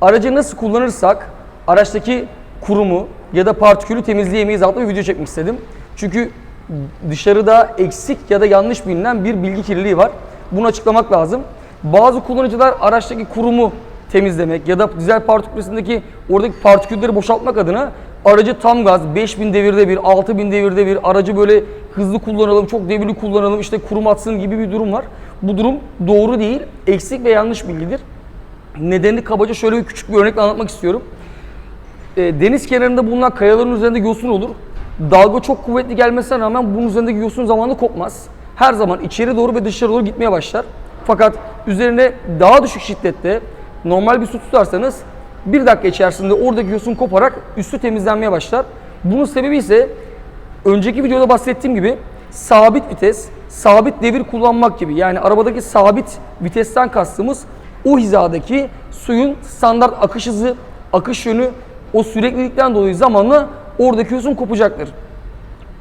Aracı nasıl kullanırsak araçtaki kurumu ya da partikülü temizleyemeyiz adlı bir video çekmek istedim. Çünkü dışarıda eksik ya da yanlış bilinen bir bilgi kirliliği var. Bunu açıklamak lazım. Bazı kullanıcılar araçtaki kurumu temizlemek ya da dizel partikülesindeki oradaki partikülleri boşaltmak adına aracı tam gaz 5000 devirde bir, 6000 devirde bir aracı böyle hızlı kullanalım, çok devirli kullanalım, işte kurum atsın gibi bir durum var. Bu durum doğru değil, eksik ve yanlış bilgidir. Nedenini kabaca şöyle bir küçük bir örnekle anlatmak istiyorum. E, deniz kenarında bulunan kayaların üzerinde yosun olur. Dalga çok kuvvetli gelmesine rağmen bunun üzerindeki yosun zamanla kopmaz. Her zaman içeri doğru ve dışarı doğru gitmeye başlar. Fakat üzerine daha düşük şiddette normal bir su tutarsanız bir dakika içerisinde oradaki yosun koparak üstü temizlenmeye başlar. Bunun sebebi ise önceki videoda bahsettiğim gibi sabit vites, sabit devir kullanmak gibi. Yani arabadaki sabit vitesten kastımız o hizadaki suyun standart akış hızı, akış yönü, o süreklilikten dolayı zamanla oradaki yosun kopacaktır.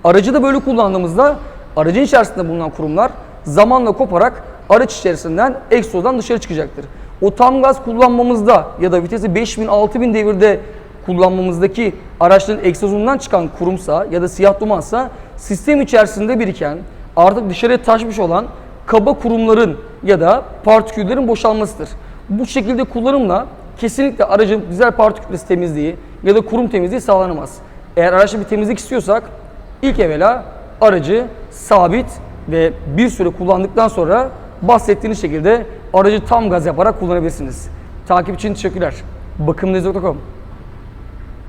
Aracı da böyle kullandığımızda aracın içerisinde bulunan kurumlar zamanla koparak araç içerisinden egzozdan dışarı çıkacaktır. O tam gaz kullanmamızda ya da vitesi 5000-6000 devirde kullanmamızdaki araçların egzozundan çıkan kurumsa ya da siyah dumansa sistem içerisinde biriken artık dışarıya taşmış olan kaba kurumların ya da partiküllerin boşalmasıdır. Bu şekilde kullanımla kesinlikle aracın dizel partikülesi temizliği ya da kurum temizliği sağlanamaz. Eğer araçta bir temizlik istiyorsak ilk evvela aracı sabit ve bir süre kullandıktan sonra bahsettiğiniz şekilde aracı tam gaz yaparak kullanabilirsiniz. Takip için teşekkürler. Bakımdayız.com